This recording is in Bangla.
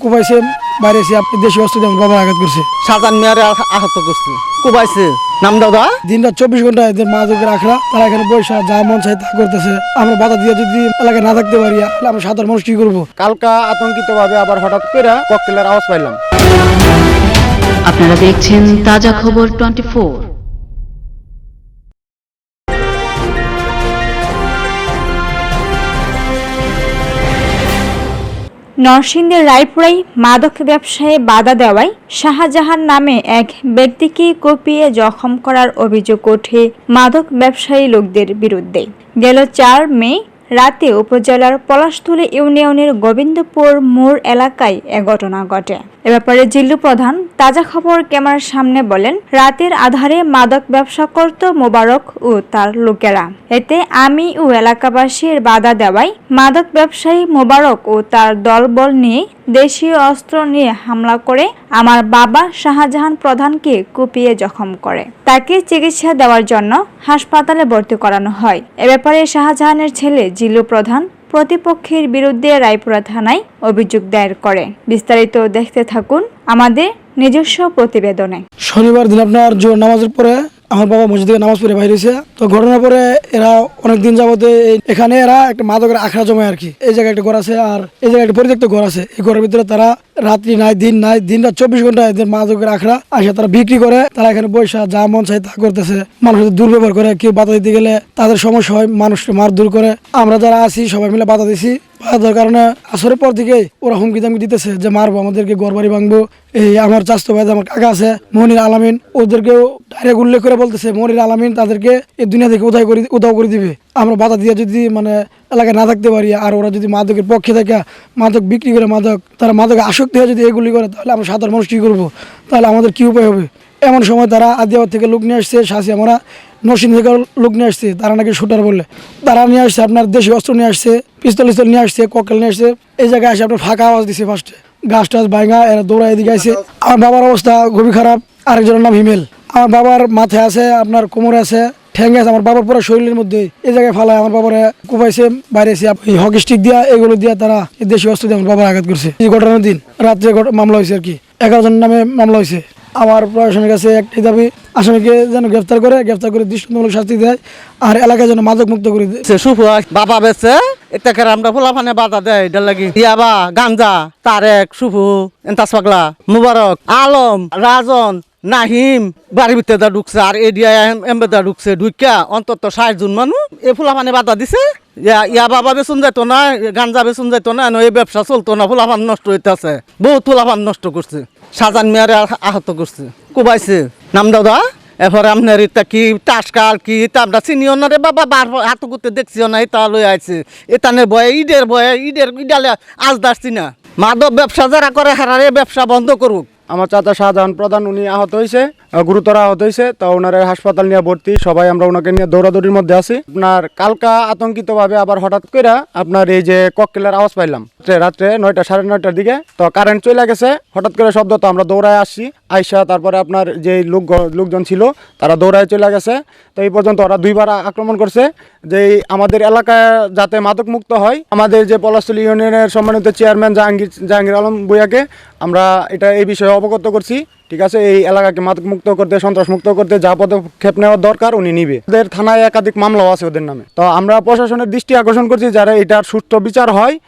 কুবাইছে বাইরে এসে আপনি দেশি অস্ত্র দিয়ে বাবার আঘাত করছে। সাজান মেয়ারে আহত করছে। কুবাইছে। নাম দাদা দিন রাত চব্বিশ ঘণ্টা এদের মা যোগের আখড়া তারা এখানে বৈশা যা মন চাই তা করতেছে। আমরা বাধা দিয়ে যদি এলাকায় না থাকতে পারি তাহলে আমরা সাধারণ মানুষ কি করব? কালকা আতঙ্কিতভাবে আবার হঠাৎ করে ককটেলের আওয়াজ পাইলাম। আপনারা দেখছেন তাজা খবর টোয়েন্টি নরসিংদীর রায়পুরাই মাদক ব্যবসায় বাধা দেওয়ায় শাহজাহান নামে এক ব্যক্তিকে কুপিয়ে জখম করার অভিযোগ ওঠে মাদক ব্যবসায়ী লোকদের বিরুদ্ধে। গেল চার মে রাতে উপজেলার পলাশতুলি ইউনিয়নের গোবিন্দপুর মোড় এলাকায় এ ঘটনা ঘটে। এ ব্যাপারে জিল্লু প্রধান তাজা খবর ক্যামেরার সামনে বলেন, রাতের আধারে মাদক ব্যবসা করত মোবারক ও তার লোকেরা। এতে আমি ও এলাকাবাসীর বাধা দেওয়ায় মাদক ব্যবসায়ী মোবারক ও তার দলবল নিয়ে দেশীয় অস্ত্র নিয়ে হামলা করে আমার বাবা শাহজাহান প্রধানকে কুপিয়ে জখম করে। তাকে চিকিৎসা দেওয়ার জন্য হাসপাতালে ভর্তি করানো হয়। এ ব্যাপারে শাহজাহানের ছেলে জিলু প্রধান প্রতিপক্ষের বিরুদ্ধে রায়পুরা থানায় অভিযোগ দায়ের করে। বিস্তারিত দেখতে থাকুন আমাদের নিজস্ব প্রতিবেদনে। শনিবার দিন আপনার জোর নামাজের পরে আমার বাবা মসজিদ থেকে নামাজ পড়ে বাইরে এসে তো ঘটনার পরে এরা অনেক দিন যাবতে এখানে এরা একটা মাদকের আখড়া জমায় আর কি। এই জায়গায় একটা ঘর আছে আর এই জায়গায় একটা পরিত্যক্ত ঘর আছে। এই ঘরের ভিতরে তারা রাত্রি নাই, দিন নাই দিন রাত চব্বিশ ঘণ্টা এদের মাদকের আখড়া আসে, তারা বিক্রি করে। তারা এখানে বৈশা যা মন চাই তা করতেছে। মানুষের দুর্ব্যবহার করে, কেউ বাধা দিতে গেলে তাদের সমস্যা হয়, মানুষকে মার দূর করে। আমরা যারা আছি সবাই মিলে বাধা দিছি। বাধা কারণে আসরের পর দিকে ওরা হুমকি দামকি দিতেছে যে মারবো, আমাদেরকে ঘর বাড়ি ভাঙবো। এই আমার চাস্তো ভাই, আমার কাকা আছে, মনির আলামিন। ওদেরকেও ডাইরেক্ট উল্লেখ করে বলতেছে, মনির আলামিন তাদেরকে এই দুনিয়া থেকে উদয় করে উদাও করে দিবে। আমরা বাধা দিয়ে যদি মানে এলাকায় না থাকতে পারি, আর ওরা যদি মাদকের পক্ষে থাকে, মাদক বিক্রি করে মাদক, তারা মাদকে আসক্তি হয়ে যদি এগুলি করে, তাহলে আমরা সাধারণ মানুষ কী করব? তাহলে আমাদের কী উপায় হবে? এমন সময় তারা আদিয়াবাদ থেকে লোক নিয়ে আসছে শাসি আমরা নরসিং থেকে লোক নিয়ে আসছে, তারা নাকি শুটার বলে তারা নিয়ে আসছে, আপনার দেশি অস্ত্র নিয়ে আসছে, পিস্তল টিস্তল নিয়ে আসছে, ককেল নিয়ে আসছে, এই জায়গায় আসে আপনার ফাঁকা আওয়াজ দিছে ফার্স্টে গাছ টাছ ভাঙা, এরা দৌড়া এদিকে আসছে আমার বাবার অবস্থা খুবই খারাপ, আরেকজনের নাম হিমেল। আমার বাবার মাথায় আছে, আপনার কোমরে আছে ঠ্যাঙ্গে আছে, আমার বাবার পুরো শরীরের মধ্যে। এই জায়গায় ফালায়, আমার বাবার কুপাইছে, বাইরে এসে এই হকি স্টিক দিয়া, এগুলো দিয়া তারা দেশি অস্ত্র দিয়ে আমার বাবার আঘাত করছে। এই ঘটনার দিন, রাত্রে মামলা হয়েছে আর কি। এগারো জনের নামে মামলা হয়েছে। আমার প্রশাসনের কাছে একটি দাবি, আসামিকে যেন গ্রেফতার করে গ্রেফতার করে দৃষ্টান্তমূলক শাস্তি দেয়, আর এলাকায় যেন মাদক মুক্ত করে দেয়। বাবা বেছে এটাকে আমরা ফুলাফানে বাধা দেয় এটার লাগি। ইয়াবা, গাঞ্জা, তারেক শুভ এন্তাস পাগলা, মুবারক, আলম, রাজন, নাহিম, বাড়ির ভিতরে দা ঢুকছে, আর এডিয়া এমবেদা ঢুকছে ঢুকিয়া অন্তত ষাট জন মানুষ এ ফুলাফানে বাধা দিছে। ইয়া- বাবা বেচুন যেত না, গাঞ্জা বেচুন যেত না এই ব্যবসা চলতো না, ফুলাফান নষ্ট হইতেছে। বহুত ফুলাফান নষ্ট করছে। সাজান মেয়ারে আহত করছে। কুবাইছে নাম দাদা এরপরে আপনার এটা কি টাসকাল কি তা আমরা চিনিও না রে বাবা, বার হাত করতে দেখছিও না, এটা লই আছে এটানের বয়ে, ঈদের বয়ে, ঈদের ঈদালে আজ দাসছি না। মাদক ব্যবসা যারা করে হারারে ব্যবসা বন্ধ করুক। আমার চাচা শাহজাহান প্রধান, উনি আহত হয়েছে গুরুতর আহত হয়েছে তো ওনার হাসপাতাল নিয়ে ভর্তি, সবাই আমরা ওনাকে নিয়ে দৌড়াদৌড়ির মধ্যে আছি। আপনার কালকা আতঙ্কিতভাবে আবার হঠাৎ করে আপনার এই যে ককটেলের আওয়াজ পাইলাম। রাত্রে- নয়টা, সাড়ে নয়টার দিকে। তো কারেন্ট চলে গেছে, হঠাৎ করে শব্দ, তো আমরা দৌড়ায় আসছি। আইসা তারপরে আপনার যে লোক লোকজন ছিল, তারা দৌড়ায় চলে গেছে। তো এই পর্যন্ত ওরা দুইবার আক্রমণ করছে। যে আমাদের এলাকায় যাতে মাদক মুক্ত হয়, আমাদের যে পলাশতলী ইউনিয়নের সম্মানিত চেয়ারম্যান জাহাঙ্গীর জাহাঙ্গীর আলম ভুইয়াকে আমরা এটা এই বিষয়ে অবগত করছি। ঠিক আছে, এই এলাকাকে মাদক মুক্ত করতে, সন্ত্রাস মুক্ত করতে যা পদক্ষেপ নেওয়ার দরকার উনি নিবে। ওদের থানায় একাধিক মামলাও আছে ওদের নামে। তো আমরা প্রশাসনের দৃষ্টি আকর্ষণ করছি যারা এটার সুষ্ঠু বিচার হয়।